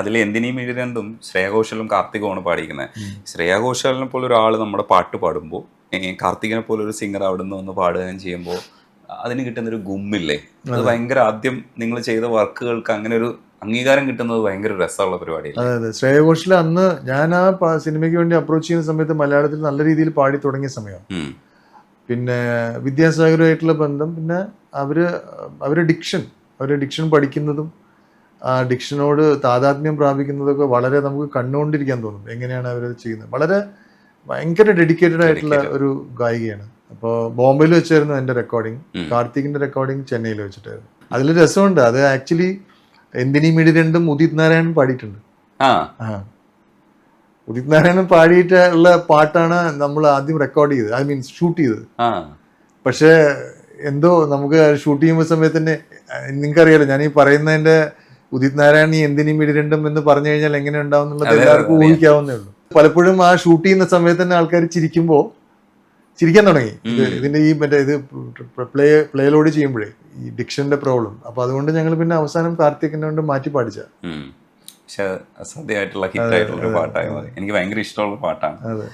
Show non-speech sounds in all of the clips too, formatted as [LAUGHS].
അതിൽ എന്തിനേയും രണ്ടും ശ്രേയാഘോഷലും കാർത്തികമാണ് പാടിയിരിക്കുന്നത്. ശ്രേയാഘോഷലിനെ പോലെ ഒരാൾ നമ്മുടെ പാട്ട് പാടുമ്പോൾ കാർത്തികനെ പോലെ ഒരു സിംഗർ അവിടെ നിന്ന് വന്ന് പാടുകയും ചെയ്യുമ്പോൾ അതിന് കിട്ടുന്ന ഒരു ഗുമ്മില്ലേ? അത് ഭയങ്കര ആദ്യം നിങ്ങൾ ചെയ്ത വർക്കുകൾക്ക് അങ്ങനെ ഒരു അംഗീകാരം കിട്ടുന്നത് ഭയങ്കര രസമുള്ള പരിപാടിയാണ് അതെ അതെ. ശ്രേയഘോഷിൽ അന്ന് ഞാൻ ആ സിനിമയ്ക്ക് വേണ്ടി അപ്രോച്ച് ചെയ്യുന്ന സമയത്ത് മലയാളത്തിൽ നല്ല രീതിയിൽ പാടി തുടങ്ങിയ സമയം. പിന്നെ വിദ്യാസാഗറുമായിട്ടുള്ള ബന്ധം പിന്നെ അവർ അവരുടെ ഡിക്ഷൻ അവരുടെ ഡിക്ഷൻ പഠിക്കുന്നതും ആ ഡിക്ഷനോട് താതാത്മ്യം പ്രാപിക്കുന്നതൊക്കെ വളരെ നമുക്ക് കണ്ടുകൊണ്ടിരിക്കാൻ തോന്നും. എങ്ങനെയാണ് അവരത് ചെയ്യുന്നത്? വളരെ ഭയങ്കര ഡെഡിക്കേറ്റഡ് ആയിട്ടുള്ള ഒരു ഗായികയാണ്. അപ്പോൾ ബോംബെയിൽ വെച്ചായിരുന്നു എന്റെ റെക്കോർഡിങ് കാർത്തികിന്റെ കാർത്തികിന്റെ റെക്കോർഡിങ് ചെന്നൈയിൽ വെച്ചിട്ടായിരുന്നു. അതിൽ രസമുണ്ട്. അത് ആക്ച്വലി എന്തിനീ മിടി രണ്ടും ഉദിത് നാരായണൻ പാടിയിട്ടുണ്ട്. ഉദിത് നാരായണൻ പാടിയിട്ടുള്ള പാട്ടാണ് നമ്മൾ ആദ്യം റെക്കോർഡ് ചെയ്തത്. ഐ മീൻ ഷൂട്ട് ചെയ്തത്. പക്ഷേ എന്തോ നമുക്ക് ഷൂട്ട് ചെയ്യുമ്പോൾ സമയത്ത് തന്നെ നിങ്ങൾക്കറിയാലോ ഞാൻ ഈ പറയുന്നതിന്റെ ഉദിത് നാരായണൻ ഈ എന്തിനും ഇടിരണ്ടും എന്ന് പറഞ്ഞു കഴിഞ്ഞാൽ എങ്ങനെ ഉണ്ടാവും എന്നുള്ളത് എല്ലാവർക്കും. ഊഹിക്കാവുന്നേ ഉള്ളൂ. പലപ്പോഴും ആ ഷൂട്ട് ചെയ്യുന്ന സമയത്ത് തന്നെ ആൾക്കാർ ചിരിക്കുമ്പോൾ ചിരിക്കാൻ തുടങ്ങി. ഇതിന്റെ ഈ മറ്റേ ഇത് പ്ലേ പ്ലേ ലോഡ് ചെയ്യുമ്പോഴേ ഈ ഡിക്ഷന്റെ പ്രോബ്ലം. അപ്പൊ അതുകൊണ്ട് ഞങ്ങൾ പിന്നെ അവസാനം കാർത്തികിനെ കൊണ്ട് മാറ്റി പാടിച്ച. പക്ഷെ അസാധ്യമായിട്ടുള്ള ഹിറ്റ് ആയിട്ടുള്ള ഒരു പാട്ടായി എനിക്ക് ഭയങ്കര ഇഷ്ടമുള്ള പാട്ടാണ്. അതെ.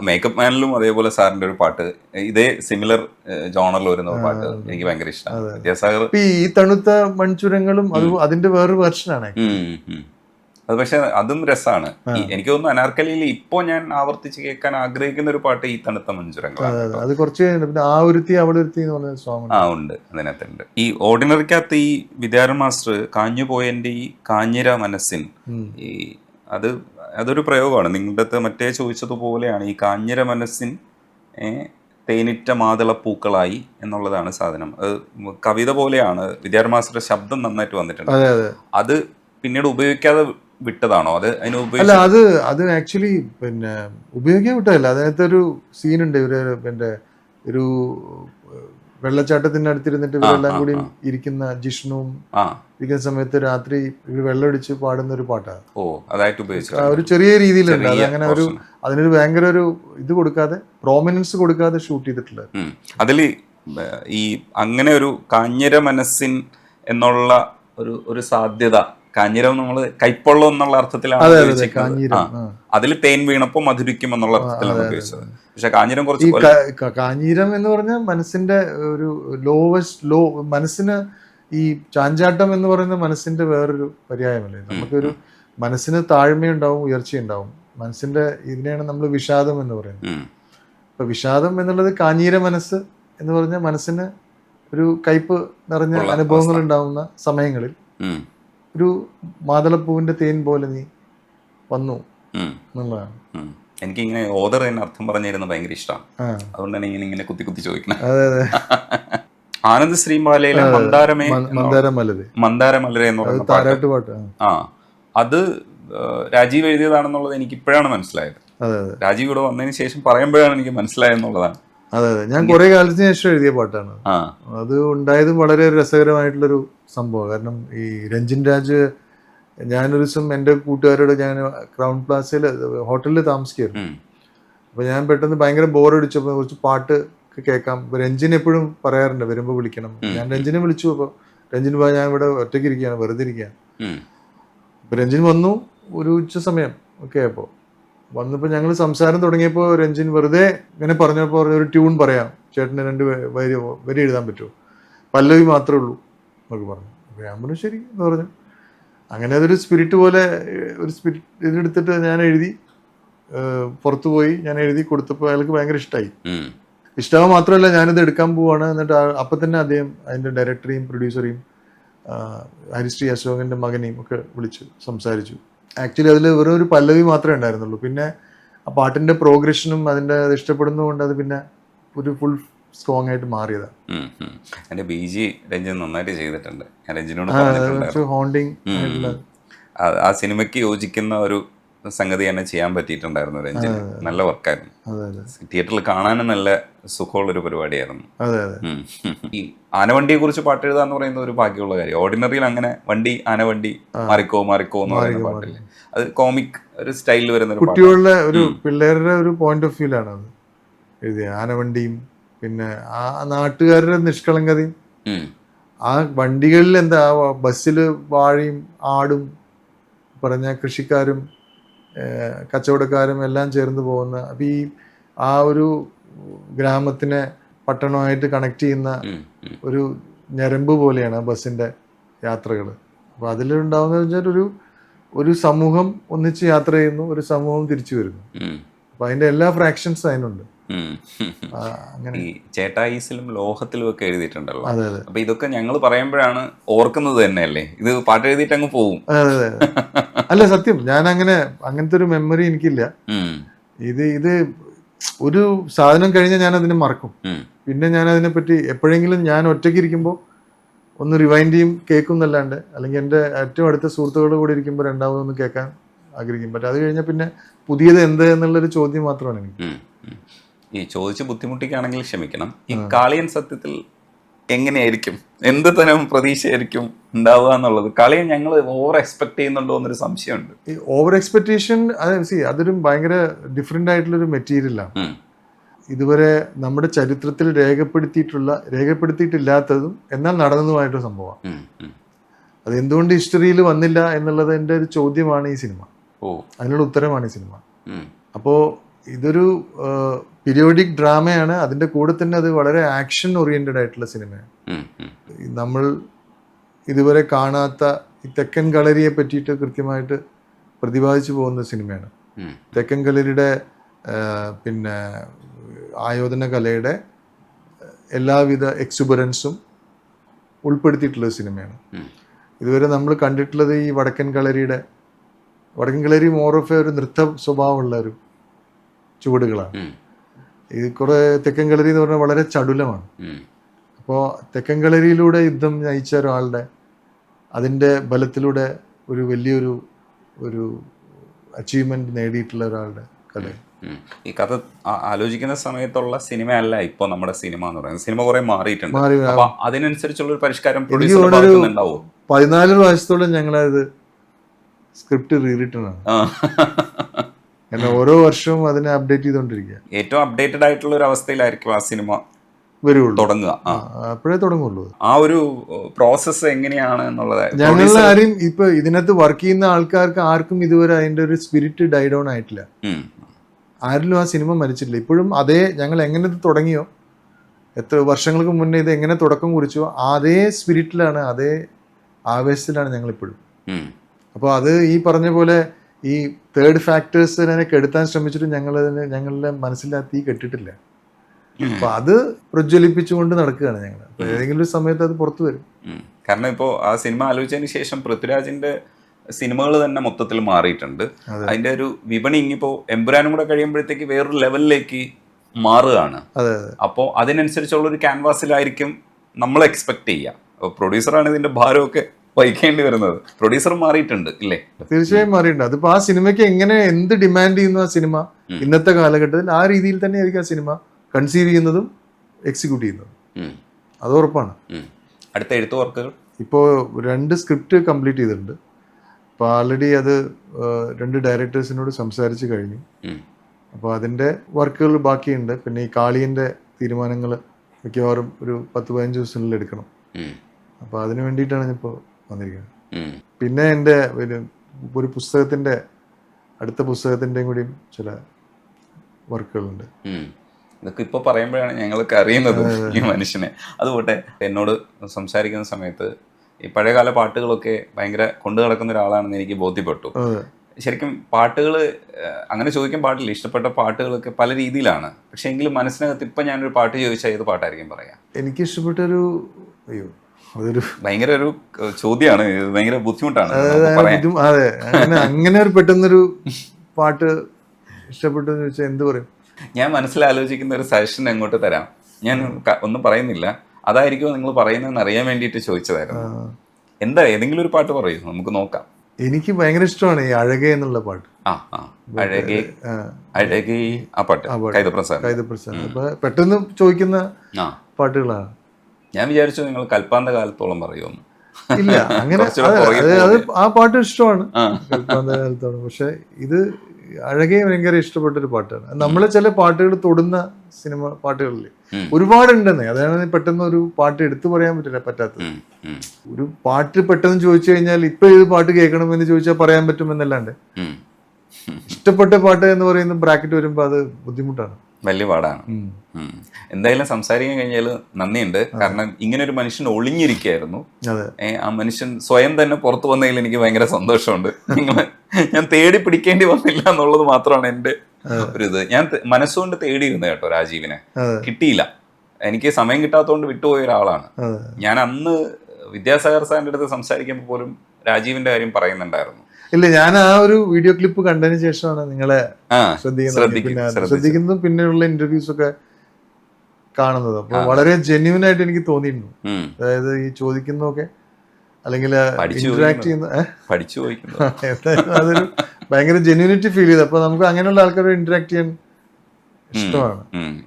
മേക്കപ്പ് മാനിലും അതേപോലെ സാറിന്റെ ഒരു പാട്ട് ഇതേ സിമിലർ ജോണറിൽ വരുന്ന ഒരു പാട്ട് എനിക്ക് ഭയങ്കര ഇഷ്ടമാണ് ഈ തണുത്ത മൺചുരങ്ങളും അത് അതിന്റെ വേറൊരു വെർഷനാണ്. അത് പക്ഷെ അതും രസമാണ് എനിക്ക് തോന്നുന്നു അനാർക്കലിയിൽ ഇപ്പോ ഞാൻ ആവർത്തിച്ച് കേൾക്കാൻ ആഗ്രഹിക്കുന്ന ഒരു പാട്ട് ഈ തണുത്ത മഞ്ചുരങ്ങളാണ് അത് കുറച്ച് പിന്നെ ആ ഒരുത്തി അവളൊരുത്തി എന്ന് പറഞ്ഞ സോങ് ആ ഉണ്ട്. അതിനകത്തുണ്ട്. ഈ ഓർഡിനറിക്കകത്ത് ഈ വിദ്യാരൺ മാസ്റ്റർ കാഞ്ഞു പോയന്റെ ഈ കാഞ്ഞിര മനസ്സിൻ ഈ അത് അതൊരു പ്രയോഗമാണ്. നിങ്ങളുടെ മറ്റേ ചോദിച്ചതുപോലെയാണ് ഈ കാഞ്ഞിര മനസ്സിൻ തേനിറ്റ മാതളപ്പൂക്കളായി എന്നുള്ളതാണ് സാധനം. അത് കവിത പോലെയാണ് വിദ്യാർമാസ്റ്റർ ശബ്ദം നന്നായിട്ട് വന്നിട്ടുണ്ട്. അതെ പിന്നീട് ഉപയോഗിക്കാതെ വിട്ടതാണോ? അത് അതിന് അല്ല അത് അത് ആക്ച്വലി പിന്നെ ഉപയോഗിക്കാൻ വിട്ടതല്ല. അതിനകത്ത് ഒരു സീനുണ്ട്. ഇവർ പിന്നെ ഒരു വെള്ളച്ചാട്ടത്തിന്റെ അടുത്തിരുന്നിട്ട് ഇവരെല്ലാം കൂടി. ഇരിക്കുന്ന ജിഷ്ണുവും ഇരിക്കുന്ന സമയത്ത് രാത്രി ഇവർ വെള്ളമടിച്ച് പാടുന്ന ഒരു പാട്ടാണ്. ഓ അതായിട്ട് ഒരു ചെറിയ രീതിയിലുണ്ട്. അത് അങ്ങനെ ഒരു. അതിനൊരു ഭയങ്കര ഒരു ഇത് കൊടുക്കാതെ പ്രോമിനൻസ് കൊടുക്കാതെ ഷൂട്ട് ചെയ്തിട്ടുള്ളത്. അതിൽ അതിൽ ഈ അങ്ങനെ ഒരു കാഞ്ഞിര മനസ്സിൻ എന്നുള്ള ഒരു ഒരു സാധ്യത കാഞ്ഞിരം നമ്മൾ കൈപ്പൊള്ളം എന്നുള്ള അർത്ഥത്തിലാണ്. അതിൽ തേൻ വീണപ്പോ മധുരിക്കും എന്നുള്ള അർത്ഥത്തിലാണ് ഉപയോഗിച്ചത് പക്ഷെ കാഞ്ഞിരം കുറച്ച് കാഞ്ഞീരം എന്ന് പറഞ്ഞാൽ മനസ്സിന്റെ ഒരു ലോവസ്റ്റ് ലോ മനസ്സിന് ഈ ചാഞ്ചാട്ടം എന്ന് പറയുന്ന മനസ്സിന്റെ വേറൊരു പര്യായമല്ലേ നമുക്കൊരു മനസ്സിന് താഴ്മയുണ്ടാവും ഉയർച്ചയുണ്ടാവും മനസ്സിന്റെ ഇതിനെയാണ് നമ്മൾ വിഷാദം എന്ന് പറയുന്നത്. അപ്പൊ വിഷാദം എന്നുള്ളത് കാഞ്ഞീര മനസ്സ് എന്ന് പറഞ്ഞാൽ മനസ്സിന് ഒരു കയ്പ് നിറഞ്ഞ അനുഭവങ്ങൾ. ഉണ്ടാവുന്ന സമയങ്ങളിൽ. ഒരു മാതളപ്പൂവിന്റെ തേൻ പോലെ നീ വന്നു. എന്നുള്ളതാണ്. എനിക്ക് ഇങ്ങനെ ഓദർ തന്നെ അർത്ഥം പറഞ്ഞു തരുന്നത് ഭയങ്കര ഇഷ്ടമാണ് അതുകൊണ്ടാണ് ഇങ്ങനെ ഇങ്ങനെ കുത്തി കുത്തി ചോദിക്കുന്നത്. [LAUGHS] ആനന്ദ് ശ്രീമാലയിലെ മന്ദാരമേ മന്ദാരമലരെ മന്ദാര മലര്. എന്ന് പറയുന്ന പാട്ട്. താരാട്ട് പാട്ട് ആ. അത് രാജീവ് എഴുതിയതാണെന്നുള്ളത് എനിക്ക് ഇപ്പോഴാണ് മനസ്സിലായത്. രാജീവ് ഇവിടെ വന്നതിന് ശേഷം പറയുമ്പോഴാണ് എനിക്ക് മനസ്സിലായെന്നുള്ളതാണ്. അതെ അതെ. ഞാൻ കുറെ കാലത്തിന് ശേഷം എഴുതിയ പാട്ടാണ്. അത് ഉണ്ടായത് വളരെ രസകരമായിട്ടുള്ളൊരു സംഭവം കാരണം ഈ രഞ്ജിൻ രാജ് ഞാനൊരു ദിവസം എന്റെ കൂട്ടുകാരോട് ഞാൻ ക്രൗൺ പ്ലാസയിൽ ഹോട്ടലിൽ താമസിക്കായിരുന്നു അപ്പൊ അപ്പോൾ ഞാൻ പെട്ടെന്ന് ഭയങ്കര ബോർ അടിച്ചപ്പോ കുറച്ച് പാട്ട് കേൾക്കാം. അപ്പോൾ രഞ്ജിൻ എപ്പോഴും പറയാറുണ്ട് വരുമ്പോൾ വിളിക്കണം. ഞാൻ രഞ്ജിനെ വിളിച്ചു. അപ്പോൾ രഞ്ജിൻ പോയി ഞാൻ ഇവിടെ ഒറ്റയ്ക്ക് ഇരിക്കുകയാണ് വെറുതെ ഇരിക്കുകയാണ്. അപ്പോൾ രഞ്ജിൻ വന്നു ഒരു ഉച്ച സമയം ഒക്കെ ആയപ്പോൾ വന്നപ്പോൾ ഞങ്ങൾ സംസാരം തുടങ്ങിയപ്പോൾ രഞ്ജിൻ വെറുതെ ഇങ്ങനെ പറഞ്ഞപ്പോൾ പറഞ്ഞു, ഒരു ട്യൂൺ പറയാം. ചേട്ടന് രണ്ട് വരി വരി എഴുതാൻ പറ്റുമോ? പല്ലവി മാത്രമേ ഉള്ളൂ എന്നൊക്കെ പറഞ്ഞു. അപ്പോൾ ഞാൻ പറഞ്ഞു ശരി എന്ന് പറഞ്ഞു. അങ്ങനെ അതൊരു സ്പിരിറ്റ് പോലെ ഒരു സ്പിരിറ്റ് ഇതെടുത്തിട്ട് ഞാൻ എഴുതി പുറത്തു പോയി. ഞാൻ എഴുതി കൊടുത്തപ്പോൾ അയാൾക്ക് ഭയങ്കര ഇഷ്ടമായി ഉം. ഇഷ്ടമാ മാത്രമല്ല ഞാനിത് എടുക്കാൻ പോവാണ് എന്നിട്ട് അപ്പം തന്നെ അദ്ദേഹം അതിന്റെ ഡയറക്ടറെയും പ്രൊഡ്യൂസറെയും ഹരിശ്രീ അശോകന്റെ മകനെയും ഒക്കെ വിളിച്ച് സംസാരിച്ചു. ആക്ച്വലി അതിൽ വെറും ഒരു പല്ലവി മാത്രമേ ഉണ്ടായിരുന്നുള്ളൂ. പിന്നെ ആ പാട്ടിന്റെ പ്രോഗ്രഷനും അതിന്റെ അത് ഇഷ്ടപ്പെടുന്നതുകൊണ്ട് അത് പിന്നെ ഒരു ഫുൾ സ്ട്രോങ് ആയിട്ട് മാറിയതാണ്. എന്റെ ബി ജി രഞ്ജൻ നന്നായിട്ട് ചെയ്തിട്ടുണ്ട്. ഞാൻ രഞ്ജനോട് ഹോണ്ടിങ് ആ സിനിമയ്ക്ക് യോജിക്കുന്ന ഒരു സംഗതി തന്നെ ചെയ്യാൻ പറ്റിയിട്ടുണ്ടായിരുന്നു രഞ്ജൻ നല്ല വർക്കായിരുന്നു. തിയേറ്ററിൽ കാണാനും നല്ല സുഖമുള്ളൊരു പരിപാടിയായിരുന്നു. ഈ ആനവണ്ടിയെ കുറിച്ച് പാട്ട് എഴുതാന്ന് പറയുന്ന ഒരു ഭാഗ്യമുള്ള കാര്യം. ഓർഡിനറിയിൽ അങ്ങനെ വണ്ടി ആനവണ്ടി മാറിക്കോ മാറിക്കോ എന്ന് പറയുന്ന പാട്ടില്ലേ? അത് കോമിക് ഒരു സ്റ്റൈലിൽ വരുന്ന കുട്ടികളുടെ ഒരു പിള്ളേരുടെ ഒരു പോയിന്റ് ഓഫ് വ്യൂലാണ് അത്. എഴുതിയ ആനവണ്ടിയും പിന്നെ ആ നാട്ടുകാരുടെ നിഷ്കളങ്കതയും. ആ വണ്ടികളിൽ എന്താ ബസ്സിൽ വാഴയും ആടും പറഞ്ഞ കൃഷിക്കാരും കച്ചവടക്കാരും എല്ലാം ചേർന്ന് പോകുന്ന അപ്പം ഈ ആ ഒരു ഗ്രാമത്തിനെ പട്ടണമായിട്ട് കണക്ട് ചെയ്യുന്ന ഒരു ഞരമ്പ് പോലെയാണ് ബസ്സിന്റെ യാത്രകൾ അപ്പോൾ അതിലുണ്ടാവുന്ന വെച്ചാൽ ഒരു ഒരു സമൂഹം ഒന്നിച്ച് യാത്ര ചെയ്യുന്നു ഒരു സമൂഹം തിരിച്ചു വരുന്നു. അപ്പം അപ്പോൾ അതിന്റെ എല്ലാ ഫ്രാക്ഷൻസ് അതിനുണ്ട്. ഈ ചേട്ടായിസിലും ലോഹത്തിലും ഒക്കെ എഴുതിയിട്ടുണ്ടല്ലോ. അപ്പൊ ഇതൊക്കെ ഞങ്ങൾ പറയുമ്പോഴാണ് ഓർക്കുന്നത് തന്നെയല്ലേ? ഇത് പാട്ട് എഴുതിയിട്ട് അങ്ങ് അതെ. അല്ല സത്യം. ഞാൻ അങ്ങനെ അങ്ങനത്തെ ഒരു മെമ്മറി എനിക്കില്ല. ഇത് ഇത് ഒരു സാധനം കഴിഞ്ഞാൽ ഞാൻ അതിനെ മറക്കും പിന്നെ ഞാൻ അതിനെപ്പറ്റി എപ്പോഴെങ്കിലും ഞാൻ ഒറ്റയ്ക്ക് ഇരിക്കുമ്പോൾ ഒന്ന് റിവൈൻഡ് ചെയ്യും കേൾക്കും എന്നല്ലാണ്ട്. അല്ലെങ്കിൽ എന്റെ ഏറ്റവും അടുത്ത സുഹൃത്തുക്കളുടെ കൂടെ ഇരിക്കുമ്പോൾ രണ്ടാമതൊന്ന് കേൾക്കാൻ ആഗ്രഹിക്കും. പറ്റും അത് കഴിഞ്ഞാൽ പിന്നെ പുതിയത് എന്ത് എന്നുള്ളൊരു ചോദ്യം മാത്രമാണ് എനിക്ക്. ഈ ചോദിച്ച് ബുദ്ധിമുട്ടിക്കുകയാണെങ്കിൽ ക്ഷമിക്കണം. ഈ കാളിയൻ സത്യത്തിൽ എങ്ങനെയായിരിക്കും? എന്ത് തരം പ്രതീക്ഷയായിരിക്കും ഉണ്ടാവുക എന്നുള്ളത്? കളിയെ ഞങ്ങൾ ഓവർ എക്സ്പെക്ട് ചെയ്യുന്നുണ്ടോ എന്നൊരു സംശയമുണ്ട്. ഈ ഓവർ എക്സ്പെക്ടേഷൻ സി അതൊരു ഭയങ്കര ഡിഫറെന്റ് ആയിട്ടുള്ളൊരു മെറ്റീരിയലാണ് ഇതുവരെ നമ്മുടെ ചരിത്രത്തിൽ രേഖപ്പെടുത്തിയിട്ടുള്ള രേഖപ്പെടുത്തിയിട്ടില്ലാത്തതും എന്നാൽ നടന്നതുമായിട്ടൊരു സംഭവമാണ്. അത് എന്തുകൊണ്ട് ഹിസ്റ്ററിയിൽ വന്നില്ല എന്നുള്ളത് എന്റെ ഒരു ചോദ്യമാണ് ഈ സിനിമ. ഓ. അതിനുള്ള ഉത്തരമാണ് ഈ സിനിമ. അപ്പോൾ ഇതൊരു പീരിയോഡിക് ഡ്രാമയാണ്. അതിന്റെ കൂടെ തന്നെ അത് വളരെ ആക്ഷൻ ഓറിയന്റഡ് ആയിട്ടുള്ള സിനിമയാണ് നമ്മൾ ഇതുവരെ കാണാത്ത ഈ തെക്കൻ കളരിയെ പറ്റിയിട്ട് കൃത്യമായിട്ട് പ്രതിപാദിച്ചു പോകുന്ന സിനിമയാണ് തെക്കൻ കളരിയുടെ പിന്നെ ആയോധന കലയുടെ എല്ലാവിധ എക്സുബറൻസും ഉൾപ്പെടുത്തിയിട്ടുള്ള സിനിമയാണ് ഇതുവരെ നമ്മൾ കണ്ടിട്ടുള്ളത് ഈ വടക്കൻ കളരിയുടെ വടക്കൻ കളരി മോർ ഓഫ് ഒരു നൃത്ത സ്വഭാവമുള്ള ഒരു ചുവടുകളാണ്. ഇത് കുറേ തെക്കൻ കളരി എന്ന് പറഞ്ഞാൽ വളരെ ചടുലമാണ്. അപ്പോൾ തെക്കൻ കളരിയിലൂടെ യുദ്ധം നയിച്ച ഒരാളുടെ അതിന്റെ ബലത്തിലൂടെ ഒരു വലിയൊരു ഒരു അച്ചീവ്മെന്റ് നേടിയിട്ടുള്ള ഒരാളുടെ കഥ. ഈ കഥ ആലോചിക്കുന്ന സമയത്തുള്ള സിനിമ അല്ല ഇപ്പൊ നമ്മുടെ സിനിമ എന്ന് പറയുന്നത്. സിനിമ കുറെ മാറിയിട്ടുണ്ട്. അപ്പൊ അതിനനുസരിച്ചുള്ള ഒരു പരിഷ്കാരം പതിനാല് പ്രാവശ്യത്തോളം ഞങ്ങളത് സ്ക്രിപ്റ്റ് റീറിട്ടൺ ആണ് കാരണം ഓരോ വർഷവും അതിനെ അപ്ഡേറ്റ് ചെയ്തുകൊണ്ടിരിക്കുക. ഏറ്റവും അപ്ഡേറ്റഡ് ആയിട്ടുള്ള ഒരു അവസ്ഥയിലായിരിക്കും ആ സിനിമ വരുള്ളൂ. തുടങ്ങുക. അപ്പോഴേ തുടങ്ങുള്ളൂ. ആ ഒരു പ്രോസസ് എങ്ങനെയാണ് എന്നുള്ളത് ഞങ്ങൾ ആരും ഇപ്പൊ ഇതിനകത്ത് വർക്ക് ചെയ്യുന്ന ആൾക്കാർക്ക് ആർക്കും ഇതുവരെ അതിന്റെ ഒരു സ്പിരിറ്റ് ഡൈ ഡൗൺ ആയിട്ടില്ല. ആരിലും ആ സിനിമ മരിച്ചിട്ടില്ല. ഇപ്പോഴും അതേ ഞങ്ങൾ എങ്ങനെ ഇത് തുടങ്ങിയോ എത്ര വർഷങ്ങൾക്ക് മുന്നേ ഇത് എങ്ങനെ തുടക്കം കുറിച്ചോ അതേ സ്പിരിറ്റിലാണ് അതേ ആവേശത്തിലാണ് ഞങ്ങൾ ഇപ്പോഴും അപ്പോൾ അത് ഈ പറഞ്ഞ പോലെ ഈ തേർഡ് ഫാക്ടേഴ്സിനെ കെടുത്താൻ ശ്രമിച്ചിട്ട് ഞങ്ങൾ അതിന് ഞങ്ങളുടെ മനസ്സിൽ ആ തീ കെട്ടിട്ടില്ല. അപ്പൊ അത് പ്രജ്വലിപ്പിച്ചുകൊണ്ട് നടക്കുകയാണ് ഞങ്ങൾ ഏതെങ്കിലും ഒരു സമയത്ത് അത് പുറത്തു വരും. കാരണം ഇപ്പോ ആ സിനിമ ആലോചിച്ചതിന് ശേഷം പൃഥ്വിരാജിന്റെ സിനിമകൾ തന്നെ മൊത്തത്തിൽ മാറിയിട്ടുണ്ട്. അതിന്റെ ഒരു വിപണി ഇനിയിപ്പോ എമ്പുരാനും കൂടെ കഴിയുമ്പോഴത്തേക്ക് വേറൊരു ലെവലിലേക്ക് മാറുകയാണ്. അപ്പോൾ അതിനനുസരിച്ചുള്ള ഒരു ക്യാൻവാസിലായിരിക്കും നമ്മൾ എക്സ്പെക്ട് ചെയ്യുക. പ്രൊഡ്യൂസറാണ് ഇതിന്റെ ഭാരമൊക്കെ വഹിക്കേണ്ടി വരുന്നത്. പ്രൊഡ്യൂസർ മാറിയിട്ടുണ്ട് ഇല്ലേ? തീർച്ചയായും മാറിയിട്ടുണ്ട്. അതിപ്പോ ആ സിനിമയ്ക്ക് എങ്ങനെ എന്ത് ഡിമാൻഡ് ചെയ്യുന്നു ആ സിനിമ? ഇന്നത്തെ കാലഘട്ടത്തിൽ ആ രീതിയിൽ തന്നെ ആയിരിക്കും ആ സിനിമ കൺസീവ് ചെയ്യുന്നതും എക്സിക്യൂട്ട് ചെയ്യുന്നതും. അത് ഉറപ്പാണ്. അടുത്ത എഴുത്ത് വർക്കുകൾ? ഇപ്പോൾ രണ്ട് സ്ക്രിപ്റ്റ് കംപ്ലീറ്റ് ചെയ്തിട്ടുണ്ട്. അപ്പോൾ ആൾറെഡി അത് രണ്ട് ഡയറക്ടേഴ്സിനോട് സംസാരിച്ച് കഴിഞ്ഞു. അപ്പൊ അപ്പോൾ അതിന്റെ വർക്കുകൾ ബാക്കിയുണ്ട്. പിന്നെ ഈ കാളിയന്റെ തീരുമാനങ്ങൾ മിക്കവാറും ഒരു പത്ത് പതിനഞ്ച് ദിവസത്തിനുള്ളിൽ എടുക്കണം. അപ്പൊ അപ്പോൾ അതിന് വേണ്ടിയിട്ടാണ് ഞാനിപ്പോൾ വന്നിരിക്കുന്നത്. പിന്നെ എന്റെ ഒരു പുസ്തകത്തിന്റെ പുസ്തകത്തിന്റെ അടുത്ത പുസ്തകത്തിന്റെയും കൂടി ചില വർക്കുകളുണ്ട്. ഇതൊക്കെ ഇപ്പൊ പറയുമ്പോഴാണ് ഞങ്ങൾക്ക് അറിയുന്നത് ഈ മനുഷ്യനെ. അതുപോട്ടെ എന്നോട് സംസാരിക്കുന്ന സമയത്ത് ഈ പഴയകാല പാട്ടുകളൊക്കെ ഭയങ്കര കൊണ്ടു നടക്കുന്ന ഒരാളാണെന്ന് എനിക്ക് ബോധ്യപ്പെട്ടു. ശരിക്കും പാട്ടുകൾ അങ്ങനെ ചോദിക്കാൻ പാട്ടില്ല ഇഷ്ടപ്പെട്ട പാട്ടുകളൊക്കെ പല രീതിയിലാണ്. പക്ഷെ എങ്കിലും മനസ്സിനകത്ത് ഇപ്പം ഞാനൊരു പാട്ട് ചോദിച്ചാൽ ഏത് പാട്ടായിരിക്കും പറയാം? എനിക്ക് ഇഷ്ടപ്പെട്ടൊരു അയ്യോ അതൊരു ഭയങ്കര ഒരു ചോദ്യമാണ് ഭയങ്കര ബുദ്ധിമുട്ടാണ്. അതെ അങ്ങനെ അങ്ങനെ ഒരു പെട്ടെന്നൊരു പാട്ട് ഇഷ്ടപ്പെട്ടു എന്ന് ചോദിച്ചാൽ എന്ത് പറയും? ഞാൻ മനസ്സിലാലോചിക്കുന്ന ഒരു സജഷൻ അങ്ങോട്ട് തരാം. ഞാൻ ഒന്നും പറയുന്നില്ല. അതായിരിക്കും നിങ്ങൾ പറയുന്നതെന്ന് അറിയാൻ വേണ്ടിയിട്ട് ചോദിച്ചതായിരുന്നു. എന്താ ഏതെങ്കിലും ഒരു പാട്ട് പറയൂ. നമുക്ക് നോക്കാം. എനിക്ക് ഭയങ്കര ഇഷ്ടമാണ് ഈ അഴകേ എന്നുള്ള പാട്ട്. അഴകേ അഴകേ ആ പാട്ട്. കൈതപ്രസാദ്. കൈതപ്രസാദ്. പെട്ടെന്ന് ചോദിക്കുന്ന പാട്ടുകളാണ് ഞാൻ വിചാരിച്ചു നിങ്ങൾ കൽപ്പാന്ത കാലത്തോളം പറയുമെന്ന് ഇല്ല അങ്ങനെ അത് ആ പാട്ട് ഇഷ്ടമാണ്. കൽപ്പാന്ത കാലത്താണ് പക്ഷെ ഇത് അഴകെ ഭയങ്കര ഇഷ്ടപ്പെട്ട ഒരു പാട്ടാണ് നമ്മളെ ചില പാട്ടുകൾ തൊടുന്ന സിനിമ പാട്ടുകളിൽ. ഒരുപാടുണ്ടെന്നേ. അതാണ് പെട്ടെന്ന് ഒരു പാട്ട് എടുത്തു പറയാൻ പറ്റില്ല പറ്റാത്തത്. ഒരു പാട്ട് പെട്ടെന്ന് ചോദിച്ചു കഴിഞ്ഞാൽ ഇപ്പൊ ഏത് പാട്ട് കേൾക്കണമെന്ന് ചോദിച്ചാൽ പറയാൻ പറ്റുമെന്നല്ലാണ്ട്. ഇഷ്ടപ്പെട്ട പാട്ട് എന്ന് പറയുന്ന ബ്രാക്കറ്റ് വരുമ്പോൾ അത് ബുദ്ധിമുട്ടാണ്. വലിയ പാടാണ്. എന്തായാലും സംസാരിക്കാൻ കഴിഞ്ഞാൽ നന്ദിയുണ്ട്. കാരണം ഇങ്ങനെ ഒരു മനുഷ്യൻ ഒളിഞ്ഞിരിക്കുകയായിരുന്നു ആ മനുഷ്യൻ സ്വയം തന്നെ പുറത്തു വന്നതിൽ എനിക്ക് ഭയങ്കര സന്തോഷമുണ്ട്. ഞാൻ തേടി പിടിക്കേണ്ടി വന്നില്ല എന്നുള്ളത് മാത്രമാണ് എന്റെ ഒരു ഇത്. ഞാൻ മനസ്സുകൊണ്ട് തേടിയിരുന്നു കേട്ടോ രാജീവിനെ. കിട്ടിയില്ല. എനിക്ക് സമയം കിട്ടാത്തതുകൊണ്ട് വിട്ടുപോയ ഒരാളാണ്. ഞാൻ അന്ന് വിദ്യാസാഗർ സാറിന്റെ അടുത്ത് സംസാരിക്കുമ്പോൾ പോലും രാജീവിന്റെ കാര്യം പറയുന്നുണ്ടായിരുന്നു. ഇല്ല ഞാൻ ആ ഒരു വീഡിയോ ക്ലിപ്പ് കണ്ടതിന് ശേഷമാണ് നിങ്ങളെ ശ്രദ്ധിക്കുന്നത്. പിന്നെയുള്ള ഇന്റർവ്യൂസ് ഒക്കെ കാണുന്നത്. അപ്പൊ വളരെ ജെന്യൂൻ ആയിട്ട് എനിക്ക് തോന്നിയിരുന്നു. അതായത് ഈ ചോദിക്കുന്നതൊക്കെ അല്ലെങ്കിൽ ഇന്ററാക്ട് ചെയ്യുന്ന [LAUGHS] അതൊരു ഭയങ്കര ജെന്യൂനിറ്റി ഫീൽ ചെയ്ത്. അപ്പൊ നമുക്ക് അങ്ങനെയുള്ള ആൾക്കാരോട് ഇന്ററാക്ട് ചെയ്യാൻ ഇഷ്ടമാണ്.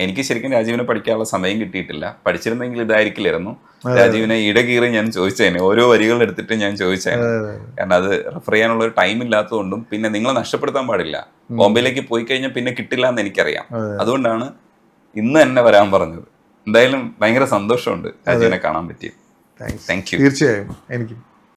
എനിക്ക് ശരിക്കും രാജീവിനെ പഠിക്കാനുള്ള സമയം കിട്ടിയിട്ടില്ല. പഠിച്ചിരുന്നെങ്കിൽ ഇതായിരിക്കില്ലായിരുന്നു. രാജീവിനെ ഇടകീറി ഞാൻ ചോദിച്ചേനെ. ഓരോ വരികൾ എടുത്തിട്ട് ഞാൻ ചോദിച്ചേ. കാരണം അത് റെഫർ ചെയ്യാനുള്ള ഒരു ടൈം ഇല്ലാത്തതുകൊണ്ടും പിന്നെ നിങ്ങളെ നഷ്ടപ്പെടുത്താൻ പാടില്ല. ബോംബെയിലേക്ക് പോയി കഴിഞ്ഞാൽ പിന്നെ കിട്ടില്ല എന്ന് എനിക്കറിയാം. അതെ. അതുകൊണ്ടാണ് ഇന്ന് തന്നെ വരാൻ പറഞ്ഞത്. എന്തായാലും ഭയങ്കര സന്തോഷമുണ്ട് രാജീവിനെ കാണാൻ പറ്റി Thanks. താങ്ക് യു തീർച്ചയായും. എനിക്കും.